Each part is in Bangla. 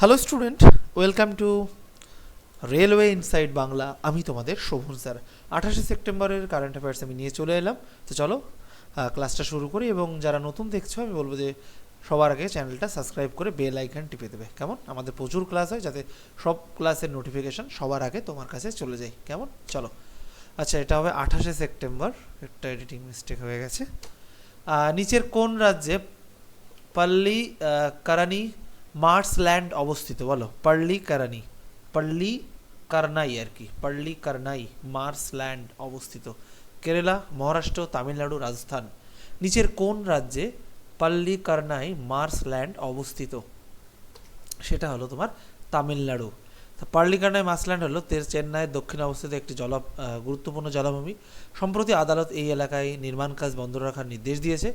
Hello student welcome to railway inside Bangla আমি তোমাদের শোভন স্যার। আঠাশে সেপ্টেম্বরের কারেন্ট অ্যাফেয়ার্স আমি নিয়ে চলে এলাম। তো চলো ক্লাসটা শুরু করি এবং যারা নতুন দেখছ আমি বলব যে সবার আগে চ্যানেলটা সাবস্ক্রাইব করে বেল আইকন টিপে দেবে। কেমন? আমাদের প্রচুর ক্লাস হয় যাতে সব ক্লাসের নোটিফিকেশন সবার আগে তোমার কাছে চলে যায়। কেমন? চলো। আচ্ছা এটা হবে আঠাশে সেপ্টেম্বর। একটা এডিটিং মিস্টেক হয়ে গেছে। নিচের কোন রাজ্যে পল্লী আহ, কারানি মার্সল্যান্ড অবস্থিত, বলো। পল্লী কারানি পল্লী কারনাই আর কি পল্লী কারনাই মার্সল্যান্ড অবস্থিত। কেরালা, মহারাষ্ট্র, তামিলনাড়ু, রাজস্থান। নিচের কোন রাজ্যে পল্লী কারনাই মার্সল্যান্ড অবস্থিত? সেটা হলো তোমার তামিলনাড়ু। পার্লিকানায় মাসল্যান্ড হলো চেন্নাইয়ের দক্ষিণে অবস্থিত একটি জল গুরুত্বপূর্ণ জলাভূমি। সম্প্রতি আদালত এই এলাকায় নির্মাণ কাজ বন্ধ রাখার নির্দেশ দিয়েছে।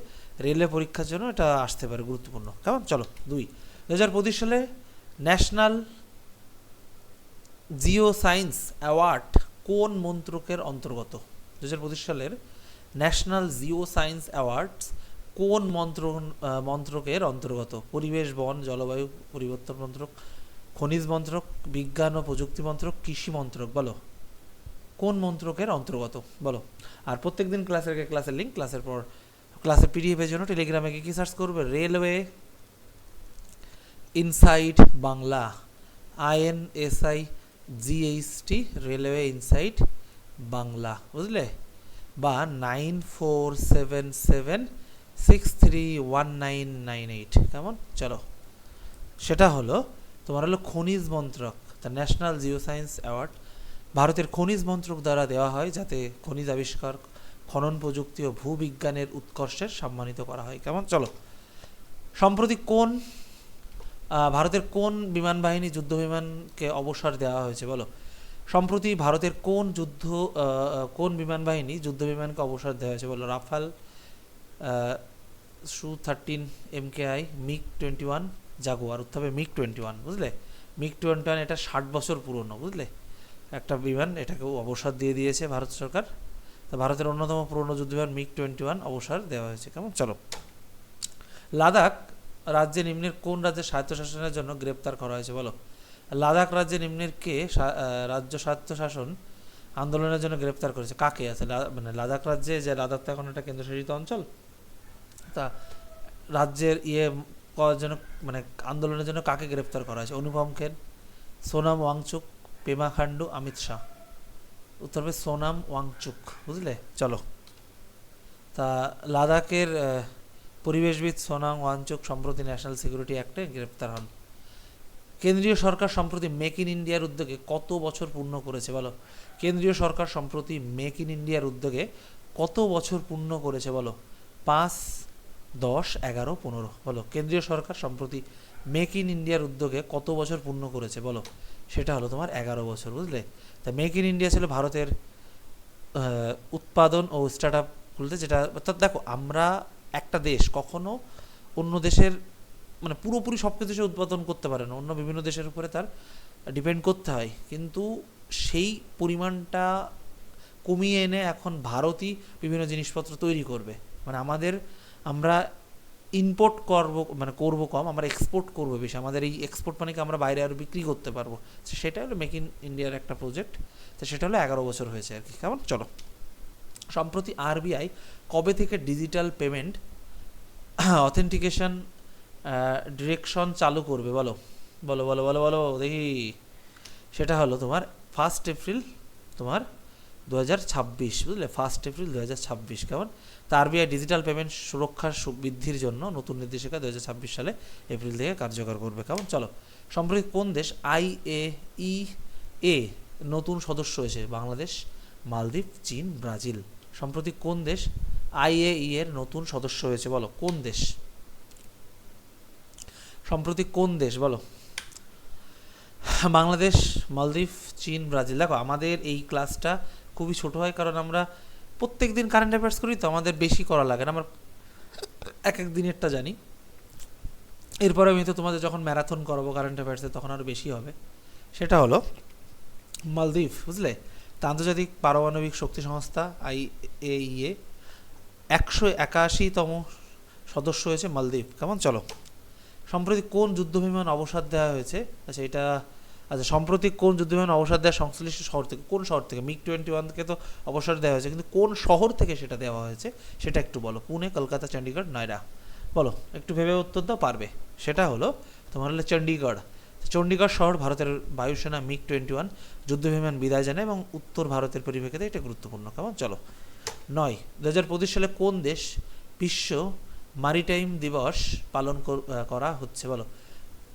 রেলওয়ে পরীক্ষার জন্য এটা আসতে পারে, গুরুত্বপূর্ণ। কেমন? চলো, দুই। দু হাজার পঁচিশ সালে ন্যাশনাল জিও সায়েন্স অ্যাওয়ার্ড কোন মন্ত্রকের অন্তর্গত? দু হাজার পঁচিশ সালের ন্যাশনাল জিও সায়েন্স অ্যাওয়ার্ডস কোন মন্ত্র মন্ত্রকের অন্তর্গত? পরিবেশ, বন, জলবায়ু পরিবর্তন মন্ত্রক, খনিজ মন্ত্রক, বিজ্ঞান ও প্রযুক্তি মন্ত্রক, কৃষি মন্ত্রক, বলো। কোন মন্ত্রকের অন্তর্গত? বলো। আর প্রত্যেকদিন ক্লাসের ক্লাসের লিঙ্ক, ক্লাসের পর, ক্লাসের পিডিএফের জন্য টেলিগ্রামে কি সার্চ করবে? Railway insight Bangla INSI GHT railway insight Bangla, বুঝলে? বা nine four seven seven six three one nine nine eight, কেমন? চলো। সেটা হলো, তোমার হলো খনিজ মন্ত্রক the national geo science award ভারতের খনিজ মন্ত্রক দ্বারা দেওয়া হয় যাতে খনিজ আবিষ্কার, খনন প্রযুক্তি ও ভূবিজ্ঞানের উৎকর্ষের সম্মানিত করা হয়, কেমন? চলো। সম্প্রতি কোন ভারতের কোন বিমান বাহিনী যুদ্ধ বিমানকে অবসর দেওয়া হয়েছে, বলো? সম্প্রতি ভারতের কোন যুদ্ধ কোন বিমান বাহিনী যুদ্ধ বিমানকে অবসর দেওয়া হয়েছে, বলো? Rafale Su thirteen M K I, MiG twenty one, Jaguar. উত্তর হবে মিগ টোয়েন্টি ওয়ান, বুঝলে? মিগ টোয়েন্টি ওয়ান এটা ষাট বছর পুরনো, বুঝলে? একটা বিমান এটাকেও অবসর দিয়ে দিয়েছে ভারত সরকার। তা ভারতের অন্যতম পুরনো যুদ্ধ বিমান মিগ টোয়েন্টি ওয়ান অবসর দেওয়া হয়েছে, কেমন? চলো। লাদাখ রাজ্যে নিম্নের কোন রাজ্যের স্বায়ত্তশাসনের জন্য গ্রেপ্তার করা হয়েছে বলো? লাদাখ রাজ্যে নিম্নের কে রাজ্য স্বায়ত্তশাসন আন্দোলনের জন্য গ্রেপ্তার করেছে। কাকে? আছে মানে লাদাখ রাজ্যে যে লাদাখ তো এখন একটা কেন্দ্রশাসিত অঞ্চল, তা রাজ্যের ইয়ে করার জন্য মানে আন্দোলনের জন্য কাকে গ্রেপ্তার করা হয়েছে? অনুপম খের, সোনাম ওয়াংচুক, পেমা খান্ডু অমিত শাহ। উত্তর সোনাম ওয়াংচুক, বুঝলে? চলো। তা লাদাখের পরিবেশবিদ সোনাম ওয়াংচুক সম্প্রতি ন্যাশনাল সিকিউরিটি অ্যাক্টে গ্রেপ্তার হন। কেন্দ্রীয় সরকার সম্প্রতি মেক ইন ইন্ডিয়ার উদ্যোগে কত বছর পূর্ণ করেছে বলো? কেন্দ্রীয় সরকার সম্প্রতি মেক ইন ইন্ডিয়ার উদ্যোগে কত বছর পূর্ণ করেছে বলো? পাঁচ, দশ, এগারো, পনেরো বলো? কেন্দ্রীয় সরকার সম্প্রতি মেক ইন ইন্ডিয়ার উদ্যোগে কত বছর পূর্ণ করেছে বলো? সেটা হলো তোমার এগারো বছর, বুঝলে? তা মেক ইন ইন্ডিয়া ছিল ভারতের উৎপাদন ও স্টার্ট খুলতে যেটা, অর্থাৎ দেখো আমরা একটা দেশ কখনো অন্য দেশের মানে পুরোপুরি সব কিছু সে উৎপাদন করতে পারে না। অন্য বিভিন্ন দেশের উপরে তার ডিপেন্ড করতে হয়। কিন্তু সেই পরিমাণটা কমিয়ে এনে এখন ভারতই বিভিন্ন জিনিসপত্র তৈরি করবে। মানে আমাদের, আমরা ইম্পোর্ট করব মানে করব কম, আমরা এক্সপোর্ট করব বেশি। আমাদের এই এক্সপোর্ট মানে কি আমরা বাইরে আরও বিক্রি করতে পারব। সেটা হলো মেক ইন ইন্ডিয়ার একটা প্রজেক্ট তো সেটা হলো এগারো বছর হয়েছে আর কি। কেমন? চলো। সম্প্রতি আরবিআই কবে থেকে ডিজিটাল পেমেন্ট অথেন্টিকেশন ডিরেকশন চালু করবে বলো? বলো বলো বলো বলো, দেখি। সেটা হলো তোমার ফার্স্ট এপ্রিল তোমার দু হাজার ছাব্বিশ, বুঝলে? ফার্স্ট এপ্রিল দু হাজার ছাব্বিশ, কেমন? তা আরবিআই ডিজিটাল পেমেন্ট সুরক্ষার বৃদ্ধির জন্য নতুন নির্দেশিকা দু হাজার ছাব্বিশ সালে এপ্রিল থেকে কার্যকর করবে। কেমন? চলো। সম্প্রতি কোন দেশ আই এ ই এ নতুন সদস্য হয়েছে? বাংলাদেশ, মালদ্বীপ, চীন, ব্রাজিল। সম্প্রতি কোন দেশ আইএই এর নতুন সদস্য হয়েছে, বলো? কোন দেশ? সম্প্রতি কোন দেশ, বলো? বাংলাদেশ, মালদ্বীপ, চীন, ব্রাজিল। দেখো, আমাদের এই ক্লাসটা খুবই ছোট হয়, কারণ আমরা প্রত্যেক দিন কারেন্ট অ্যাফেয়ার্স করি, তো আমাদের বেশি করা লাগে না। আমার এক এক দিনেরটা জানি। এরপরে আমি তো তোমাদের যখন ম্যারাথন করাবো কারেন্ট অ্যাফেয়ার্সে তখন আরও বেশি হবে। সেটা হলো মালদ্বীপ, বুঝলে? তা আন্তর্জাতিক পারমাণবিক শক্তি সংস্থা, আই এ একশো একাশিতম সদস্য হয়েছে মালদ্বীপ। কেমন? চলো। সম্প্রতি কোন যুদ্ধ বিমান অবসাদ দেওয়া হয়েছে? আচ্ছা এটা আচ্ছা সম্প্রতি কোন যুদ্ধ বিমান অবসাদ দেওয়া সংশ্লিষ্ট শহর থেকে, কোন শহর থেকে? মিগ টোয়েন্টি ওয়ান থেকে তো অবসর দেওয়া হয়েছে, কিন্তু কোন শহর থেকে সেটা দেওয়া হয়েছে, সেটা একটু বলো। পুনে, কলকাতা, চণ্ডীগড়, নয়ডা। বলো, একটু ভেবে উত্তর দাও, পারবে। সেটা হলো, তোমার হলো চণ্ডীগড়। চণ্ডীগড় শহর ভারতের বায়ুসেনা মিগ টোয়েন্টি ওয়ান যুদ্ধবিমান বিদায় জানায় এবং উত্তর ভারতের পরিপ্রেক্ষিতে এটা গুরুত্বপূর্ণ। কেমন? চলো। নয় দু হাজার পঁচিশ সালে কোন দেশ বিশ্ব মারিটাইম দিবস পালন করা হচ্ছে? বলো।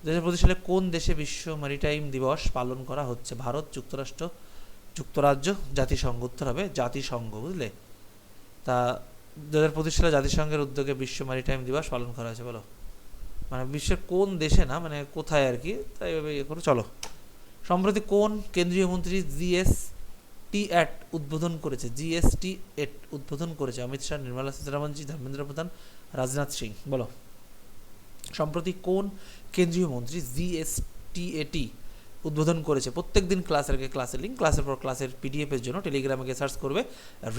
দু হাজার পঁচিশ সালে কোন দেশে বিশ্ব মারিটাইম দিবস পালন করা হচ্ছে? ভারত, যুক্তরাষ্ট্র, যুক্তরাজ্য, জাতিসংঘ। উত্তর হবে জাতিসংঘ, বুঝলে? তা দু হাজার পঁচিশ সালে জাতিসংঘের উদ্যোগে বিশ্ব মারিটাইম দিবস পালন করা হয়েছে, বলো। মানে বিশ্বের কোন দেশে না মানে কোথায় আর কি, তাই এভাবে ইয়ে করে, চলো। সম্প্রতি কোন কেন্দ্রীয় মন্ত্রী জিএস টি অ্যাট উদ্বোধন করেছে? জিএসটি এট উদ্বোধন করেছে অমিত শাহ, নির্মলা সীতারামনজি, ধর্মেন্দ্র প্রধান, রাজনাথ সিং, বলো। সম্প্রতি কোন কেন্দ্রীয় মন্ত্রী জিএসটি এটি উদ্বোধন করেছে? প্রত্যেক দিন ক্লাসের ক্লাসের লিঙ্ক ক্লাসের পর ক্লাসের পিডিএফের জন্য টেলিগ্রামে গিয়ে সার্চ করবে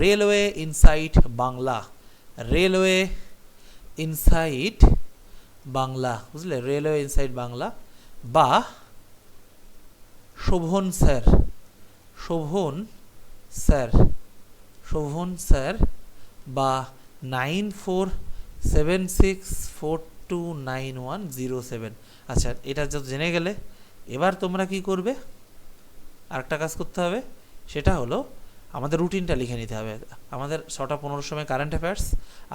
railway insight Bangla railway insight Bangla, বুঝলে? Railway inside Bangla. বা Shobhan sir Shobhan sir Shobhan sir বা nine four seven six four two nine one zero seven আচ্ছা এটা যত জেনে গেলে, এবার তোমরা কি করবে? আরেকটা কাজ করতে হবে, সেটা হলো আমাদের রুটিনটা লিখে নিতে হবে। আমাদের ছটা পনেরোর সময় কারেন্ট অ্যাফেয়ার্স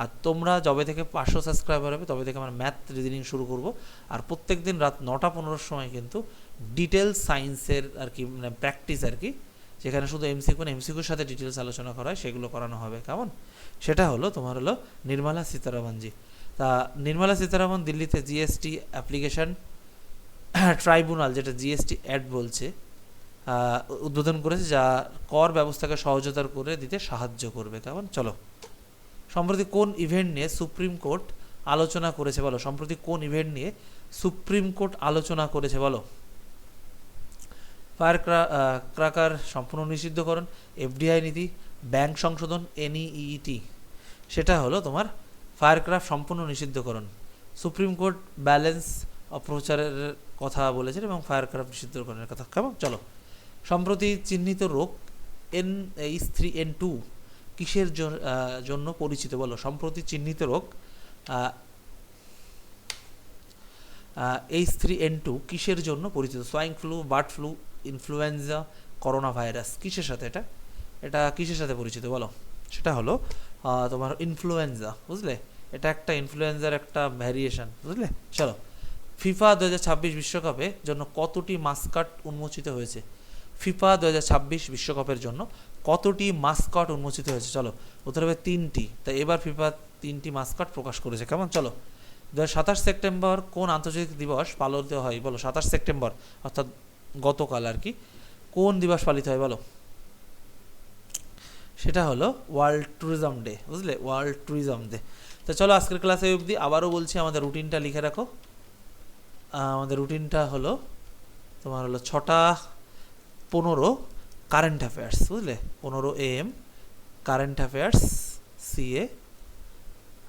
আর তোমরা যবে থেকে পাঁচশো সাবস্ক্রাইবার হবে, তবে থেকে আমরা ম্যাথ রিজনিং শুরু করব। আর প্রত্যেক দিন রাত নটা পনেরোর সময় কিন্তু ডিটেলস সায়েন্সের আর কি মানে প্র্যাকটিস আর কি, যেখানে শুধু এমসিকিউ না এমসিকিউর সাথে ডিটেলস আলোচনা করা হয়, সেগুলো করানো হবে। কেমন? সেটা হলো, তোমার হলো নির্মলা সীতারামনজি তা নির্মলা সীতারামন দিল্লিতে জিএসটি অ্যাপ্লিকেশন ট্রাইব্যুনাল যেটা জিএসটি অ্যাড বলছে উদ্বোধন করেছে যা কর ব্যবস্থাকে সহজতর করে দিতে সাহায্য করবে। কেমন চলো। সম্প্রতি কোন ইভেন্ট নিয়ে সুপ্রিম কোর্ট আলোচনা করেছে বলো? সম্প্রতি কোন ইভেন্ট নিয়ে সুপ্রিম কোর্ট আলোচনা করেছে বলো? ফায়ার ক্রাকার সম্পূর্ণ নিষিদ্ধকরণ, এফডিআই নীতি, ব্যাংক সংশোধন, এনইইটি। সেটা হলো তোমার ফায়ারক্রাফট সম্পূর্ণ নিষিদ্ধকরণ। সুপ্রিম কোর্ট ব্যালেন্স অপ্রচারের কথা বলেছেন এবং ফায়ারক্রাফট নিষিদ্ধকরণের কথা। কেমন? চলো। সম্প্রতি চিহ্নিত রোগ N H three N two কিসের জন্য পরিচিত বলো? সম্প্রতি চিহ্নিত রোগ এইচ থ্রি এন টু কিসের জন্য পরিচিত? Swine flu bird flu influenza corona virus কিসের সাথে এটা? এটা কিসের সাথে পরিচিত বলো? সেটা হলো তোমার ইনফ্লুয়েঞ্জা বুঝলে? এটা একটা ইনফ্লুয়েঞ্জার একটা ভ্যারিয়েশন বুঝলে? চলো, ফিফা দু হাজার ছাব্বিশ বিশ্বকাপে জন্য কতটি মাস্কাট উন্মোচিত হয়েছে? ফিফা দু বিশ্বকাপের জন্য কতটি মাস্কট উন্মোচিত হয়েছে? চলো, উত্তর হবে তিনটি। তাই এবার ফিফা তিনটি মাস্কট প্রকাশ করেছে। কেমন? চলো। দু সাতাশ সেপ্টেম্বর কোন আন্তর্জাতিক দিবস পালিত হয়? বলো, সাতাশ সেপ্টেম্বর, অর্থাৎ গতকাল আর কি। কোন দিবস পালিত হয়? বলো। সেটা হলো ওয়ার্ল্ড ট্যুরিজম ডে, বুঝলে? World tourism day. তো চলো, আজকের ক্লাসে অবধি আবারও বলছি, আমাদের রুটিনটা লিখে রাখো। আমাদের রুটিনটা হলো, তোমার হলো ছটা পনেরো কারেন্ট অ্যাফেয়ার্স বুঝলে? পনেরো এম কারেন্ট অ্যাফেয়ার্স সিএ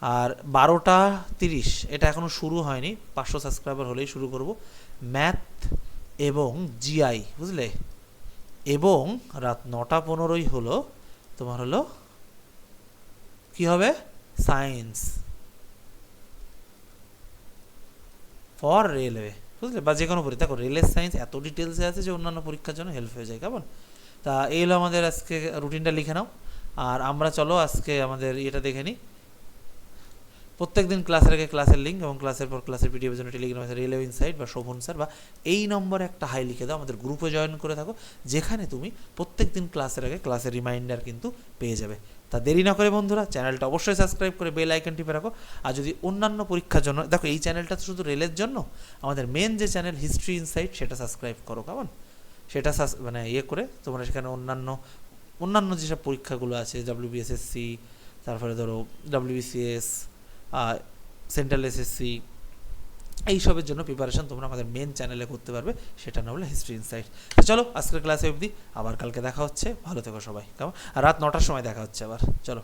আর বারোটা তিরিশ, এটা এখনও শুরু হয়নি, পাঁচশো সাবস্ক্রাইবার হলেই শুরু করব। ম্যাথ এবং জিআই বুঝলে? এবং রাত নটা পনেরোই হলো, তোমার হলো, কি হবে? সায়েন্স ফর রেলওয়ে বুঝলে? বা যে কোনো পরীক্ষা। দেখো রেলের সায়েন্স এত ডিটেলসে আছে যে অন্যান্য পরীক্ষার জন্য হেল্প হয়ে যায়, কেমন? তা এই হলো আমাদের আজকে রুটিনটা লিখে নাও। আর আমরা চলো আজকে আমাদের ইয়েটা দেখে নিই প্রত্যেক দিন ক্লাসের আগে ক্লাসের লিঙ্ক এবং ক্লাসের পর ক্লাসের পিডিএফের জন্য টেলিগ্রাম আছে রেলওয়ে ইনসাইট বা শোভন স্যার বা এই নম্বরে একটা হাই লিখে দাও। আমাদের গ্রুপে জয়েন করে থাকো। যেখানে তুমি প্রত্যেক দিন ক্লাসের আগে ক্লাসের রিমাইন্ডার কিন্তু পেয়ে যাবে। তা দেরি না করে বন্ধুরা, চ্যানেলটা অবশ্যই সাবস্ক্রাইব করে বেল আইকন টিপে রাখো। আর যদি অন্যান্য পরীক্ষার জন্য দেখো, এই চ্যানেলটা তো শুধু রেলের জন্য, আমাদের মেন যে চ্যানেল হিস্ট্রি ইনসাইট সেটা সাবস্ক্রাইব করো, কেমন? সেটা মানে ইয়ে করে তোমরা সেখানে অন্যান্য অন্যান্য যেসব পরীক্ষাগুলো আছে ডাব্লিউবিএসএসসি তারপরে ধরো ডাব্লিউবিসিএস সেন্ট্রাল এসএসসি এইসবের জন্য প্রিপারেশন তোমরা আমাদের মেন চ্যানেলে করতে পারবে, সেটা না হলে হিস্ট্রি ইনসাইট তো চলো, আজকের ক্লাসে অবধি, আবার কালকে দেখা হচ্ছে। ভালো থেকো সবাই, কেমন? আর রাত নটার সময় দেখা হচ্ছে আবার। চলো।